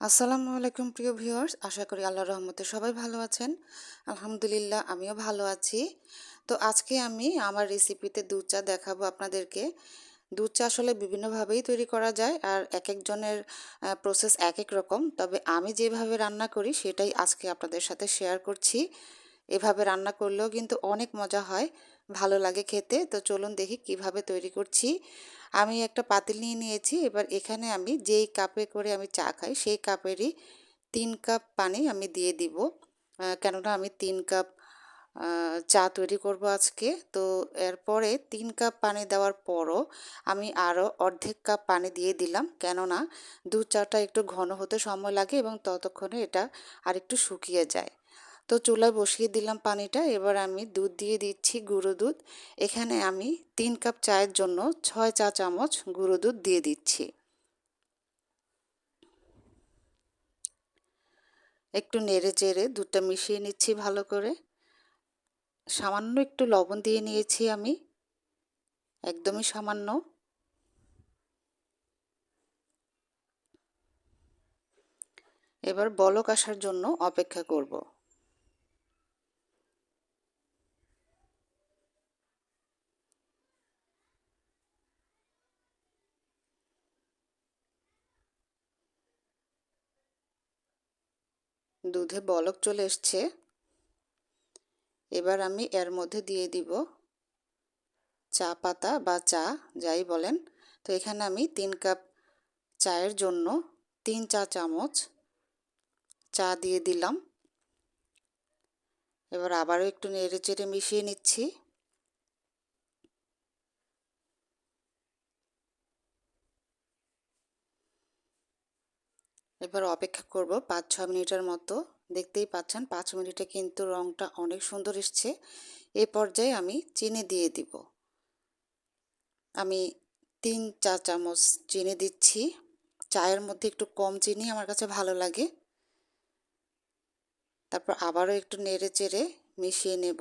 আসসালামু আলাইকুম প্রিয় ভিউয়ার্স, আশা করি আল্লাহর রহমতে সবাই ভালো আছেন। আলহামদুলিল্লাহ, আমিও ভালো আছি। তো আজকে আমি আমার রেসিপিতে দুধ চা দেখাবো আপনাদেরকে। দুধ চা আসলে বিভিন্নভাবেই তৈরি করা যায় আর এক একজনের প্রসেস এক এক রকম। তবে আমি যেভাবে রান্না করি সেটাই আজকে আপনাদের সাথে শেয়ার করছি। এভাবে রান্না করলেও কিন্তু অনেক মজা হয়। ভালো লাগে খেতে। তো চলুন দেখি কীভাবে তৈরি করছি। আমি একটা পাতিল নিয়ে নিয়েছি। এবার এখানে আমি যেই কাপে করে আমি চা খাই, সেই কাপেরই তিন কাপ পানি আমি দিয়ে দিব। কেননা আমি তিন কাপ চা তৈরি করব আজকে। তো এরপরে তিন কাপ পানি দেওয়ার পরও আমি আরও অর্ধেক কাপ পানি দিয়ে দিলাম। কেননা দুধ চাটা একটু ঘন হতে সময় লাগে এবং ততক্ষণে এটা আর একটু শুকিয়ে যায়। তো চুলায় বসিয়ে দিলাম পানিটা। এবার আমি দুধ দিয়ে দিচ্ছি গুঁড়ো দুধ। এখানে আমি তিন কাপ চায়ের জন্য ছয় চা চামচ গুঁড়ো দুধ দিয়ে দিচ্ছি। একটু নেড়ে চেড়ে দুধটা মিশিয়ে নিচ্ছি ভালো করে। সামান্য একটু লবণ দিয়ে নিয়েছি আমি। একদমই সামান্য। এবার বলক আসার জন্য অপেক্ষা করব। দুধে বলক চলে এসছে। এবার আমি এর মধ্যে দিয়ে দিব চা পাতা বা চা, যাই বলেন। তো এখানে আমি তিন কাপ চায়ের জন্য তিন চা চামচ চা দিয়ে দিলাম। এবার আবারও একটু নেড়ে চেড়ে মিশিয়ে নিচ্ছি। এবার অপেক্ষা করব পাঁচ, ছ মিনিটের মতো। দেখতেই পাচ্ছেন পাঁচ মিনিটে কিন্তু রঙটা অনেক সুন্দর এসছে। এ পর্যায়ে আমি চিনি দিয়ে দিব। আমি তিন চা চামচ চিনি দিচ্ছি। চায়ের মধ্যে একটু কম চিনি আমার কাছে ভালো লাগে। তারপর আবারও একটু নেড়ে চেড়ে মিশিয়ে নেব।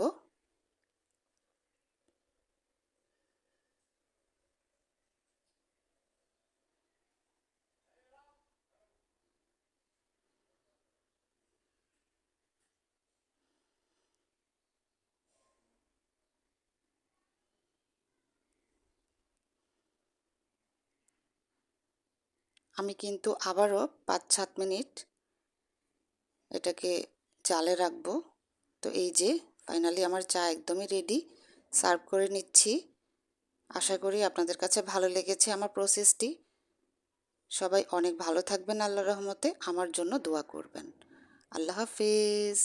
আমি কিন্তু আবারও পাঁচ সাত মিনিট এটাকে চালে রাখব। তো এই যে ফাইনালি আমার চা একদমই রেডি সার্ভ করে নিচ্ছি। আশা করি আপনাদের কাছে ভালো লেগেছে আমার প্রসেসটি সবাই অনেক ভালো থাকবেন আল্লাহ রহমতে, আমার জন্য দোয়া করবেন। আল্লাহ হাফিজ।